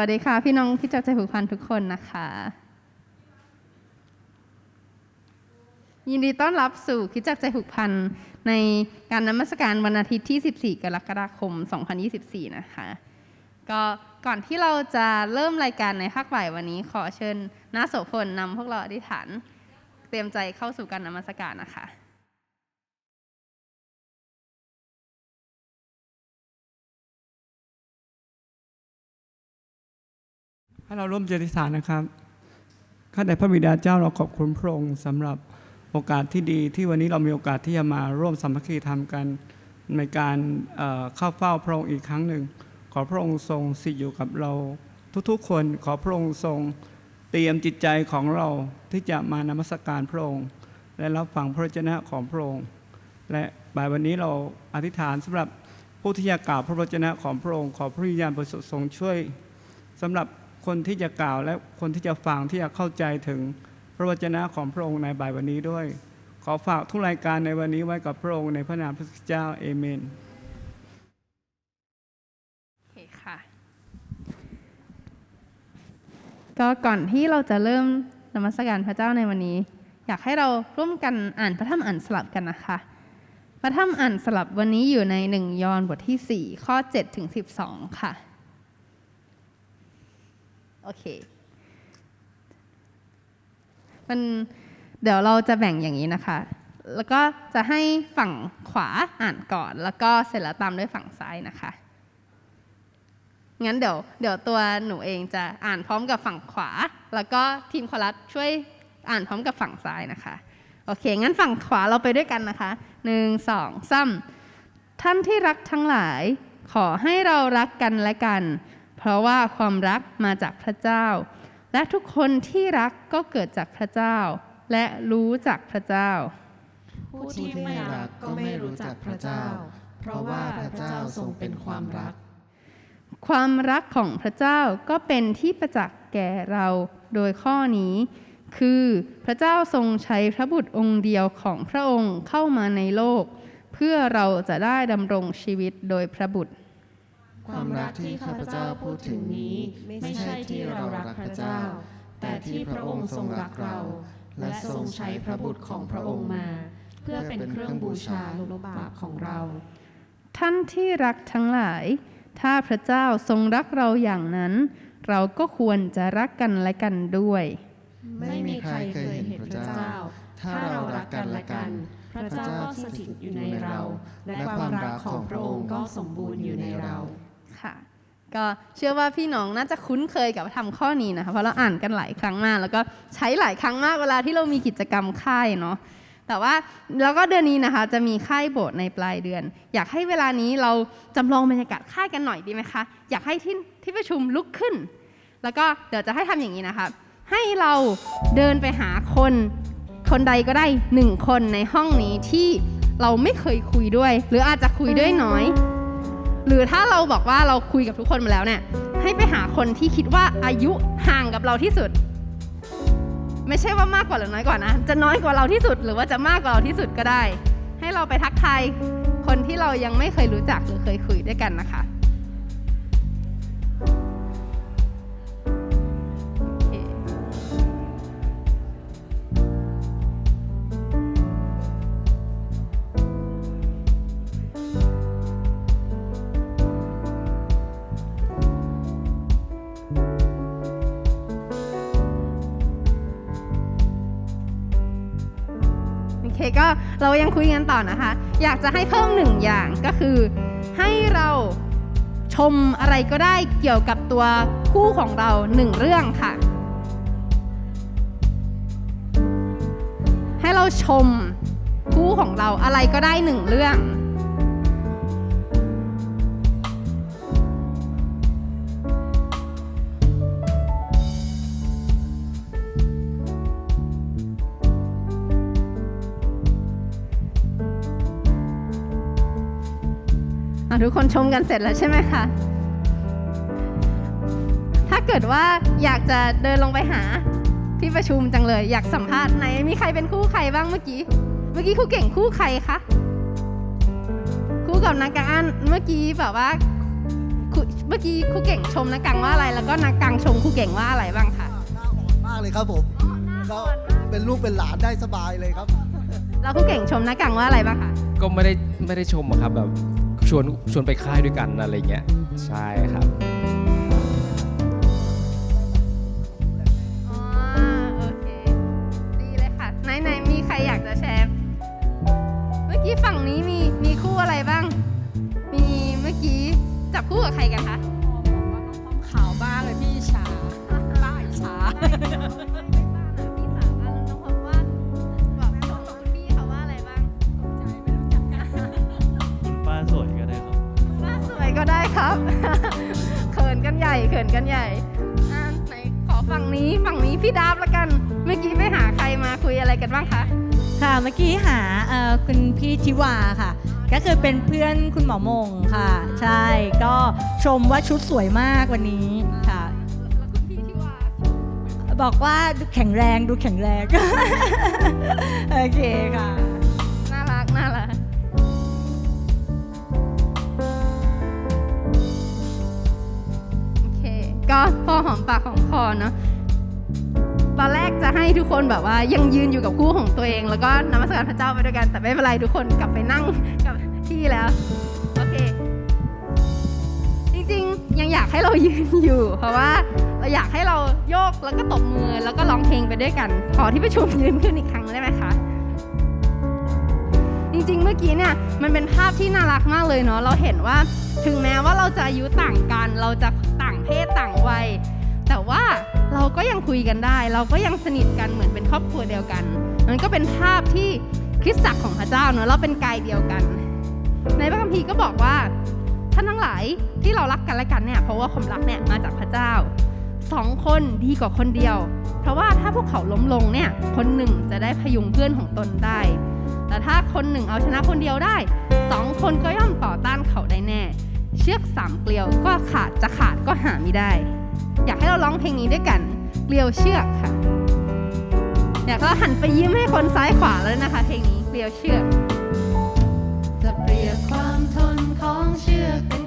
วัสดีค่ะ พี่น้องที่จับใจผูกพันทุกคนนะคะ ยินดีต้อนรับสู่คิดจักใจผูกพันในการนมัสการวันอาทิตย์ที่ 14 กรกฎาคม 2024 นะคะ ก็ก่อนที่เราจะเริ่มรายการในภาคบ่ายวันนี้ขอเชิญน้าโสพลนำพวกเราอธิษฐาน เตรียมใจเข้าสู่การนมัสการนะคะ ให้เราร่วมเจริญฐานนะครับ ข้าแต่พระบิดาเจ้าเราขอบคุณพระองค์สำหรับโอกาสที่ดีที่วันนี้เรามีโอกาสที่จะมาร่วมสามัคคีทำกันในการเข้าเฝ้าพระองค์อีกครั้งหนึ่ง ขอพระองค์ทรงสิทธิ์อยู่กับเราทุกๆคนขอพระองค์ทรงเตรียมจิตใจของเราที่จะมานมัสการพระองค์ และรับฟังพระวจนะของพระองค์ และบ่ายวันนี้เราอธิษฐานสำหรับผู้ที่จะกล่าวพระวจนะของพระองค์ขอพระวิญญาณบริสุทธิ์ทรงช่วยสำหรับ คนที่จะกล่าวและคนที่จะฟังที่จะเข้าใจถึงพระวจนะของพระองค์ในบ่ายวันนี้ด้วย ขอฝากทุกรายการในวันนี้ไว้กับพระองค์ในพระนามพระเจ้าเอเมนโอเคค่ะก็ก่อนที่เราจะเริ่มนมัสการพระเจ้าในวันนี้ อยากให้เราร่วมกันอ่านพระธรรมอ่านสลับกันนะคะ พระธรรมอ่านสลับวันนี้อยู่ในหนึ่งยอห์นบทที่ 4 ข้อ7ถึง12 ค่ะ โอเค มันเดี๋ยวเราจะแบ่งอย่างนี้นะคะ แล้วก็จะให้ฝั่งขวาอ่านก่อน แล้วก็เสร็จแล้วตามด้วยฝั่งซ้ายนะคะ งั้นเดี๋ยวเดี๋ยวตัวหนูเองจะอ่านพร้อมกับฝั่งขวา แล้วก็ทีมคอรัสช่วยอ่านพร้อมกับฝั่งซ้ายนะคะ โอเค งั้นฝั่งขวาเราไปด้วยกันนะคะ หนึ่งสองสามท่านที่รักทั้งหลาย ขอให้เรารักกันและกัน ราะว่าความรักมาจากพระเจ้า และทุกคนที่รักก็เกิดจากพระเจ้า และรู้จักพระเจ้า ผู้ที่ไม่รักก็ไม่รู้จักพระเจ้า เพราะว่าพระเจ้าทรงเป็นความรัก ความรักของพระเจ้าก็เป็นที่ประจักษ์แก่เราโดยข้อนี้ คือพระเจ้าทรงใช้พระบุตรองค์เดียวของพระองค์เข้ามาในโลก เพื่อเราจะได้ดำรงชีวิตโดยพระบุตร ความรักที่ข้าพเจ้าพูดถึงนี้ ไม่ใช่ที่เรารักพระเจ้า แต่ที่พระองค์ทรงรักเรา และทรงใช้พระบุตรของพระองค์มา เพื่อเป็นเครื่องบูชาลบบาปของเรา ท่านที่รักทั้งหลาย ถ้าพระเจ้าทรงรักเราอย่างนั้น เราก็ควรจะรักกันและกันด้วย ไม่มีใครเคยเห็นพระเจ้า ถ้าเรารักกันและกันพระเจ้าก็สถิตอยู่ในเรา และความรักของพระองค์ก็สมบูรณ์อยู่ในเรา ค่ะ ก็เชื่อว่าพี่น้องน่าจะคุ้นเคยกับทำข้อนี้นะคะเพราะเราอ่านกันหลายครั้งมาก แล้วก็ใช้หลายครั้งมากเวลาที่เรามีกิจกรรมค่ายเนาะแต่ว่าแล้วก็เดือนนี้นะคะจะมีค่ายโบสถ์ในปลายเดือน อยากให้เวลานี้เราจำลองบรรยากาศค่ายกันหน่อยดีไหมคะ อยากให้ที่ที่ประชุมลุกขึ้น แล้วก็เดี๋ยวจะให้ทำอย่างนี้นะคะ ให้เราเดินไปหาคนคนใดก็ได้หนึ่งคนในห้องนี้ที่เราไม่เคยคุยด้วย หรืออาจจะคุยด้วยน้อย หรือถ้าเราบอกว่าเราคุยกับทุกคนมาแล้วเนี่ยให้ไปหาคนที่คิดว่าอายุห่างกับเราที่สุด ไม่ใช่ว่ามากกว่าหรือน้อยกว่านะ จะน้อยกว่าเราที่สุด หรือว่าจะมากกว่าเราที่สุดก็ได้ ให้เราไปทักทายคนที่เรายังไม่เคยรู้จักหรือเคยคุยด้วยกันนะคะ ยังคุยกันต่อนะคะ อยากจะให้เพิ่มหนึ่งอย่างก็คือให้เราชมอะไรก็ได้เกี่ยวกับตัวคู่ของเราหนึ่งเรื่องค่ะ ให้เราชมคู่ของเราอะไรก็ได้หนึ่งเรื่อง ทุกคนชมกันเสร็จแล้วใช่ไหมคะถ้าเกิดว่าอยากจะเดินลงไปหาที่ประชุมจังเลยอยากสัมภาษณ์ไหนมีใครเป็นคู่ใครบ้างเมื่อกี้ เมื่อกี้ครูเก่งคู่ใครคะคู่กับนักการเมื่อกี้แบบว่าครูเมื่อกี้ครูเก่งชมนักกังว่าอะไร แล้วก็นักกังชมครูเก่งว่าอะไรบ้างคะหน้าอ่อนมากเลยครับผมก็เป็นลูกเป็นหลานได้สบายเลยครับแล้วครูเก่งชมนักกังว่าอะไรบ้างคะก็ไม่ได้ไม่ได้ชมอะครับแบบ ชวนชวนไปค่ายด้วยกันอะไรเงี้ยใช่ครับ อ๋อโอเค ดีเลยค่ะ ไหนไหนมีใครอยากจะแชร์ เมื่อกี้ฝั่งนี้มีมีคู่อะไรบ้าง มีเมื่อกี้จับคู่กับใครกันคะ ครับ เขินกันใหญ่เขินกันใหญ่อะไหนขอฝั่งนี้ฝั่งนี้พี่ดาบละกัน เมื่อกี้ไปหาใครมาคุยอะไรกันบ้างคะค่ะเมื่อกี้หาเอ่อคุณพี่ทิวาค่ะ ก็คือเป็นเพื่อนคุณหมอมงค่ะ ใช่ก็ชมว่าชุดสวยมากวันนี้ค่ะ แล้วคุณพี่ที่ว่าบอกว่าดูแข็งแรงดูแข็งแรง โอเคค่ะ ก็พอหอมปากหอมคอเนาะตอนแรกจะให้ทุกคนแบบว่ายังยืนอยู่กับคู่ของตัวเอง แล้วก็นมัสการพระเจ้าไปด้วยกันแต่ไม่เป็นไรทุกคนกลับไปนั่งกับที่แล้วโอเค จริงๆยังอยากให้เรายืนอยู่ เพราะว่าเราอยากให้เราโยกแล้วก็ตบมือแล้วก็ร้องเพลงไปด้วยกัน ขอที่ประชุมยืนขึ้นอีกครั้งได้ไหมคะจริงๆ เมื่อกี้เนี่ยมันเป็นภาพที่น่ารักมากเลยเนาะเราเห็นว่าถึงแม้ว่าเราจะอายุต่างกันเราจะต่ เพศต่างวัย แต่ว่าเราก็ยังคุยกันได้ เราก็ยังสนิทกันเหมือนเป็นครอบครัวเดียวกัน มันก็เป็นภาพที่คริสตจักรของพระเจ้าเนาะเราเป็นกายเดียวกัน ในพระคัมภีร์ก็บอกว่าท่านทั้งหลายที่เรารักกันและกันเนี่ยเพราะว่าความรักเนี่ยมาจากพระเจ้าสองคนดีกว่าคนเดียว เพราะว่าถ้าพวกเขาล้มลงเนี่ยคนหนึ่งจะได้พยุงเพื่อนของตนได้ แต่ถ้าคนหนึ่งเอาชนะคนเดียวได้สองคนก็ย่อมต่อต้านเขาได้แน่ เชือกสามเกลียวก็ขาดจะขาดก็หาไม่ได้ อยากให้เราร้องเพลงนี้ด้วยกัน เกลียวเชือกค่ะอยากก็หันไปยิ้มให้คนซ้ายขวาแล้วนะคะ เพลงนี้เกลียวเชือก จะเปรียบความทนของเชือกเป็น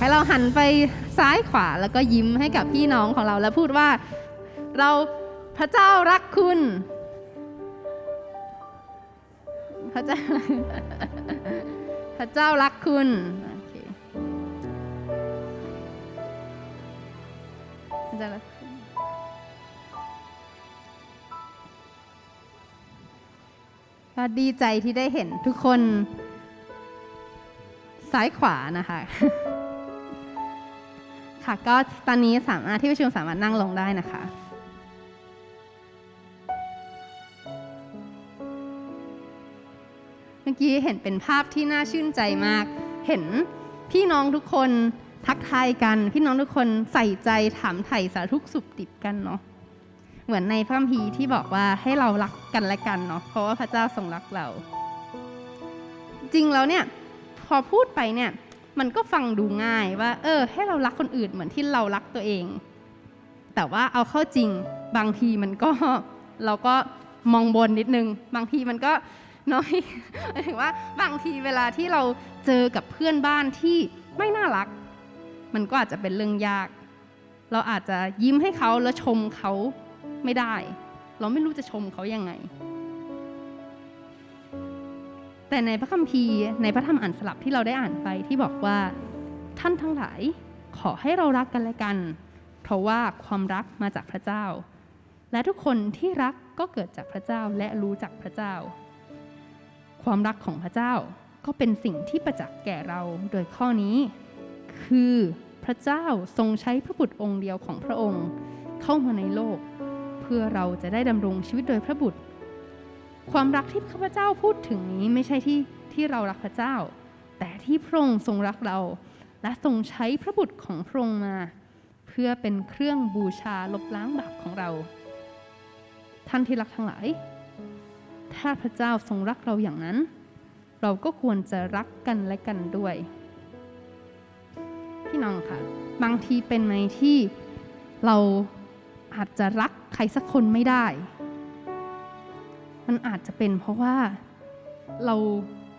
ให้เราหันไปซ้ายขวาแล้วก็ยิ้มให้กับพี่น้องของเราแล้วพูดว่าเราพระเจ้ารักคุณ พระเจ้า พระเจ้ารักคุณโอเคพระเจ้ารักคุณก็ดีใจที่ได้เห็นทุกคนซ้ายขวานะคะ ค่ะก็ตอนนี้สามารถที่ประชุมสามารถนั่งลงได้นะคะเมื่อกี้เห็นเป็นภาพที่น่าชื่นใจมาก เห็นพี่น้องทุกคนทักทายกัน พี่น้องทุกคนใส่ใจถามไถ่สารทุกสุขดิบกันเนาะเหมือนในพระคัมภีร์ที่บอกว่าให้เรารักกันและกันเนาะเพราะว่าพระเจ้าทรงรักเรา จริงแล้วเนี่ยพอพูดไปเนี่ย มันก็ฟังดูง่ายว่า เออ ให้เรารักคนอื่นเหมือนที่เรารักตัวเอง แต่ว่าเอาเข้าจริงบางทีมันก็เราก็มองบนนิดนึง บางทีมันก็น้อยหมายถึงว่าบางทีเวลาที่เราเจอกับเพื่อนบ้านที่ไม่น่ารัก มันก็อาจจะเป็นเรื่องยาก เราอาจจะยิ้มให้เขาแล้วชมเขาไม่ได้ เราไม่รู้จะชมเขายังไง แต่ในพระคัมภีร์ในพระธรรมอ่านสลับที่เราได้อ่านไปที่บอกว่าท่านทั้งหลายขอให้เรารักกันและกัน เพราะว่าความรักมาจากพระเจ้า และทุกคนที่รักก็เกิดจากพระเจ้าและรู้จักพระเจ้า ความรักของพระเจ้าก็เป็นสิ่งที่ประจักษ์แก่เราโดยข้อนี้ คือพระเจ้าทรงใช้พระบุตรองค์เดียวของพระองค์ เข้ามาในโลก เพื่อเราจะได้ดำรงชีวิตโดยพระบุตร ความรักที่ข้าพเจ้าพูดถึงนี้ไม่ใช่ที่ที่เรารักพระเจ้า แต่ที่พระองค์ทรงรักเรา และทรงใช้พระบุตรของพระองค์มา เพื่อเป็นเครื่องบูชาลบล้างบาปของเรา ท่านที่รักทั้งหลาย ถ้าพระเจ้าทรงรักเราอย่างนั้น เราก็ควรจะรักกันและกันด้วย พี่น้องค่ะ บางทีเป็นไหมที่เราอาจจะรักใครสักคนไม่ได้ มันอาจจะเป็นเพราะว่าเรา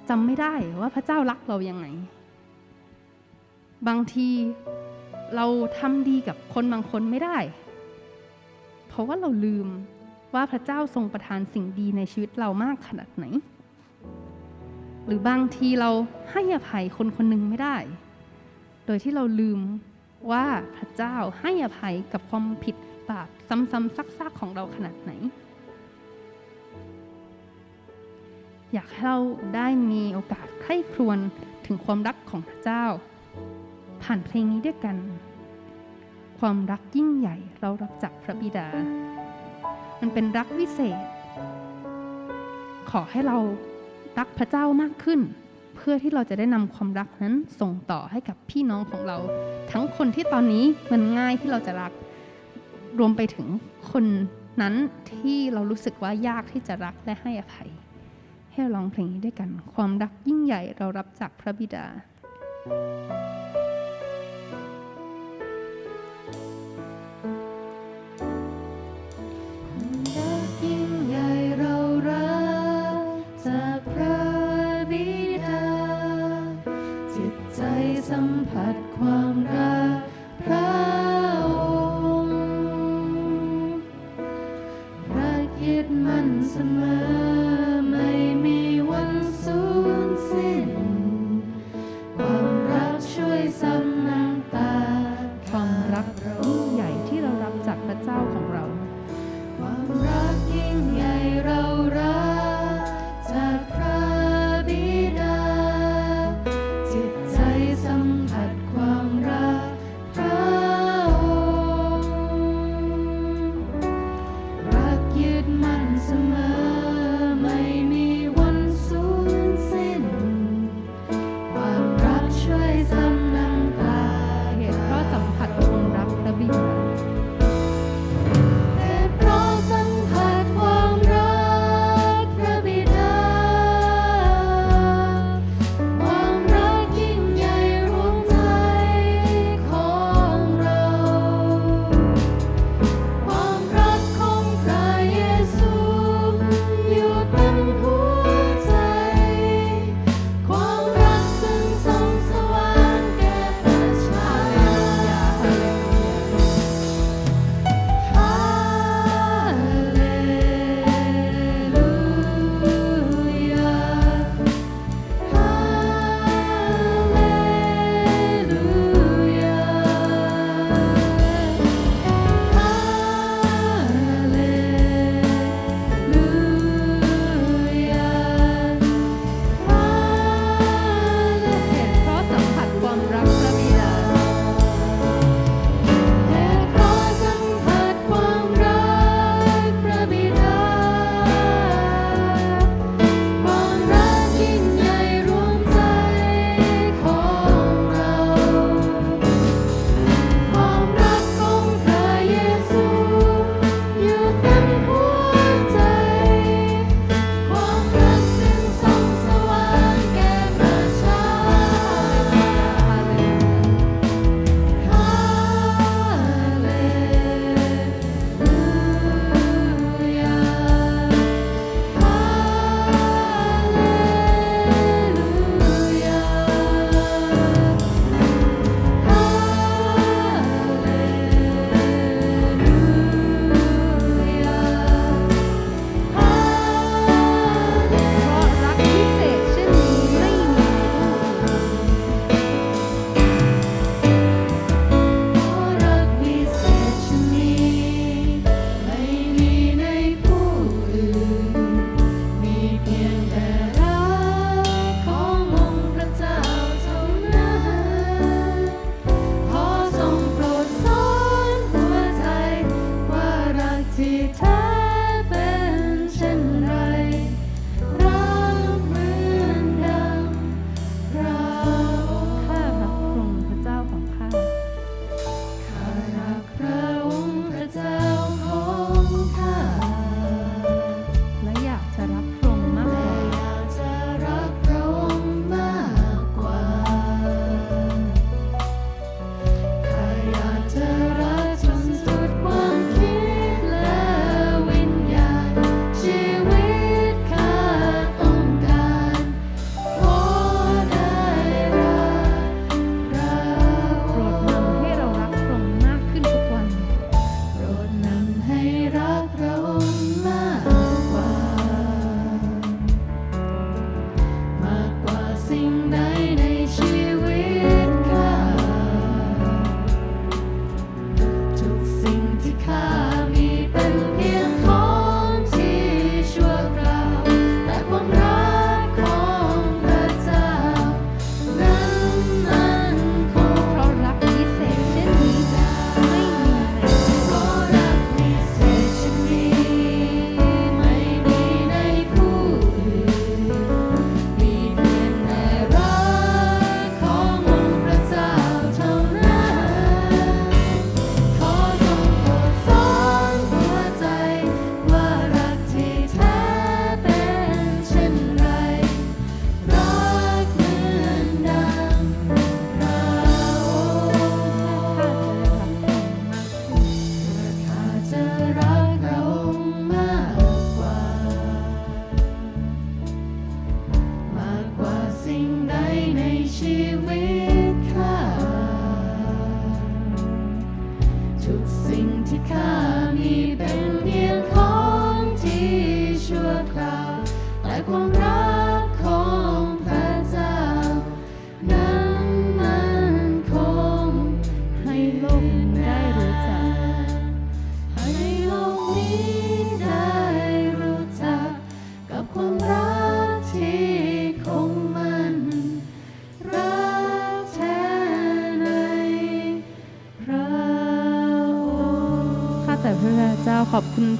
จำไม่ได้ว่าพระเจ้ารักเรายังไง บางทีเราทำดีกับคนบางคนไม่ได้ เพราะว่าเราลืมว่าพระเจ้าทรงประทานสิ่งดีในชีวิตเรามากขนาดไหน หรือบางทีเราให้อภัยคนคนหนึ่งไม่ได้ โดยที่เราลืมว่าพระเจ้าให้อภัยกับความผิดบาปซ้ำๆซักๆของเราขนาดไหน อยากให้เราได้มีโอกาสใคร่ครวญถึงความรักของพระเจ้า ผ่านเพลงนี้ด้วยกัน ความรักยิ่งใหญ่เรารับจากพระบิดา มันเป็นรักวิเศษ ขอให้เรารักพระเจ้ามากขึ้น เพื่อที่เราจะได้นำความรักนั้นส่งต่อให้กับพี่น้องของเรา ทั้งคนที่ตอนนี้มันง่ายที่เราจะรัก รวมไปถึงคนนั้นที่เรารู้สึกว่ายากที่จะรักและให้อภัย ให้ร้องเพลงนี้ด้วยกัน ความรักยิ่งใหญ่เรารับจากพระบิดารั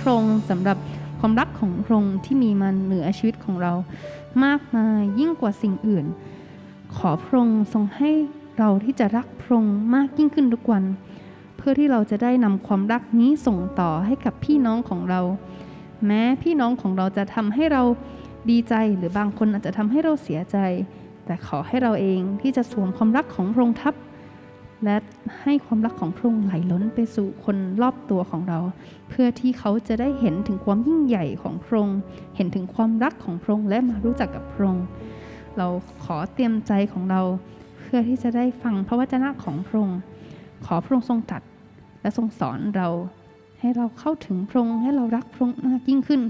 พระองค์สำหรับความรักของพระองค์ที่มีมันเหนือชีวิตของเรามากมายยิ่งกว่าสิ่งอื่น ขอพระองค์ทรงให้เราที่จะรักพระองค์มากยิ่งขึ้นทุกวัน เพื่อที่เราจะได้นำความรักนี้ส่งต่อให้กับพี่น้องของเรา แม้พี่น้องของเราจะทำให้เราดีใจหรือบางคนอาจจะทำให้เราเสียใจ แต่ขอให้เราเองที่จะสวมความรักของพระองค์ทับ และให้ความรักของพระองค์ไหลล้นไปสู่คนรอบตัวของเรา เพื่อที่เขาจะได้เห็นถึงความยิ่งใหญ่ของพระองค์เห็นถึงความรักของพระองค์และมารู้จักกับพระองค์เราขอเตรียมใจของเรา เพื่อที่จะได้ฟังพระวจนะของพระองค์ขอพระองค์ทรงตัดและทรงสอนเรา ให้เราเข้าถึงพระองค์ให้เรารักพระองค์มากยิ่งขึ้น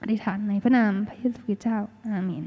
อธิษฐานในพระนามพระเยซูคริสต์เจ้าอาเมน